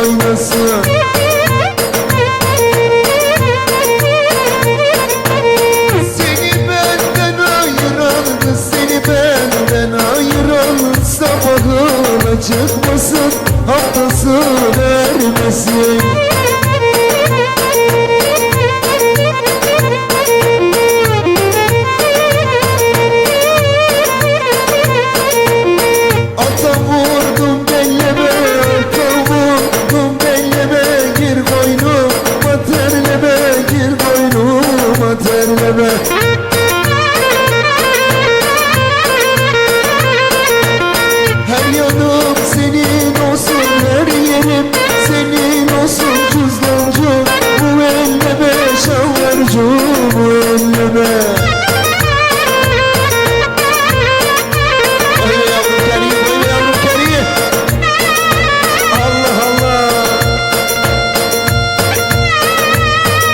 aynası Seni benden ayıran Seni benden ayıran Sabahın acıkmasın Haftası vermesin.